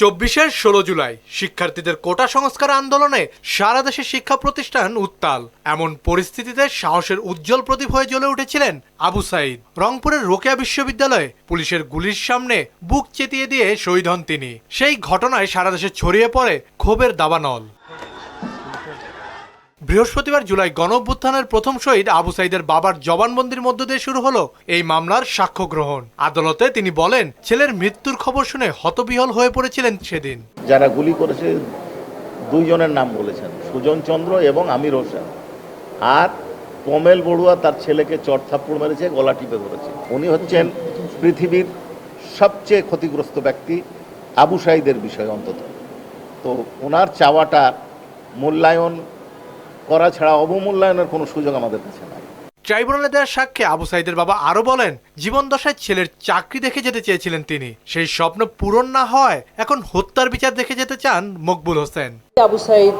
চব্বিশের ষোলো জুলাই, শিক্ষার্থীদের কোটা সংস্কার আন্দোলনে সারা দেশে শিক্ষা প্রতিষ্ঠান উত্তাল। এমন পরিস্থিতিতে সাহসের উজ্জ্বল প্রদীপ হয়ে জ্বলে উঠেছিলেন আবু সাইদ। রংপুরের রোকেয়া বিশ্ববিদ্যালয়ে পুলিশের গুলির সামনে বুক চেতিয়ে দিয়ে শহীদ হন তিনি। সেই ঘটনায় সারা দেশে ছড়িয়ে পড়ে ক্ষোভের দাবানল। বৃহস্পতিবার জুলাই গণ প্রথম শহীদ আবু সাইদের বাবার জবানবন্দির মধ্য দিয়ে শুরু হলো এই মামলার সাক্ষ্য গ্রহণ। আদালতে তিনি বলেন, ছেলের মৃত্যুর খবর শুনে হতবিহল হয়ে পড়েছিলেন সেদিন। যারা গুলি করেছে, দুইজনের নাম বলেছেন, সুজন চন্দ্র এবং আমির হোসেন। আর কমেল বড়ুয়া তার ছেলেকে চট থাপ্পড় মেরেছে, গলা টিপে ধরেছে। উনি হচ্ছেন পৃথিবীর সবচেয়ে ক্ষতিগ্রস্ত ব্যক্তি আবু সাইদের বিষয়ে অন্তত। তো ওনার চাওয়াটা মূল্যায়ন করা ছাড়া অবমূল্যায়নের কোনো সুযোগ আমাদের কাছে নাই। ট্রাইব্যুনালে দেওয়ার সাক্ষ্যে আবু সাইদের বাবা আরও বলেন জীবন দশায় ছেলের চাকরি দেখে যেতে চেয়েছিলেন তিনি। সেই স্বপ্ন পূরণ না হয় এখন হত্যার বিচার দেখে যেতে চান মকবুল হোসেন। আবু সাইদ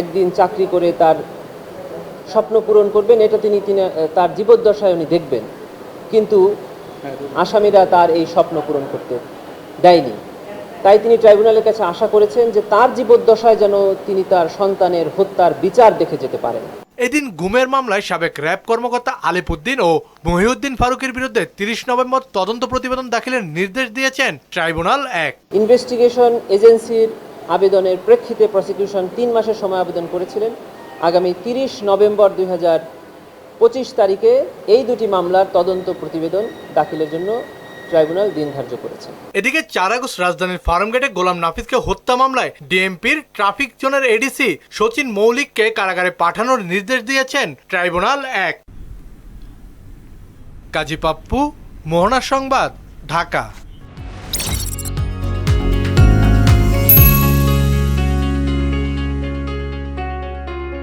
একদিন চাকরি করে তার স্বপ্ন পূরণ করবেন এটা তিনি তিনি তার জীবদ্দশায় উনি দেখবেন। কিন্তু আসামিরা তার এই স্বপ্ন পূরণ করতে দেয়নি। তাই তিনি ট্রাইব্যুনালের কাছে আশা করেছেন যে তার জীবদ্দশায় যেন তিনি তার সন্তানের হত্যার বিচার দেখে যেতে পারেন। এদিন গুমের মামলায় সাবেক র্যাব কর্মকর্তা আলিপুদ্দিন ও মহিউদ্দিন ফারুকের বিরুদ্ধে তিরিশ নভেম্বর তদন্ত প্রতিবেদন দাখিলের নির্দেশ দিয়েছেন ট্রাইব্যুনাল এক। ইনভেস্টিগেশন এজেন্সির আবেদনের প্রেক্ষিতে প্রসিকিউশন তিন মাসের সময় আবেদন করেছিলেন। আগামী তিরিশ নভেম্বর দুই হাজার পঁচিশ তারিখে এই দুটি মামলার তদন্ত প্রতিবেদন দাখিলের জন্য ট্রাইব্যুনাল দিন ধার্য করেছে। এদিকে চার আগস্ট রাজধানীর ফার্মগেটে গোলাম নাফিজকে হত্যা মামলায় ডিএমপির ট্রাফিক জোনের এডিসি সচিন মৌলিককে কারাগারে পাঠানোর নির্দেশ দিয়েছেন ট্রাইব্যুনাল এক। কাজী পাপ্পু, মোহনা সংবাদ, ঢাকা।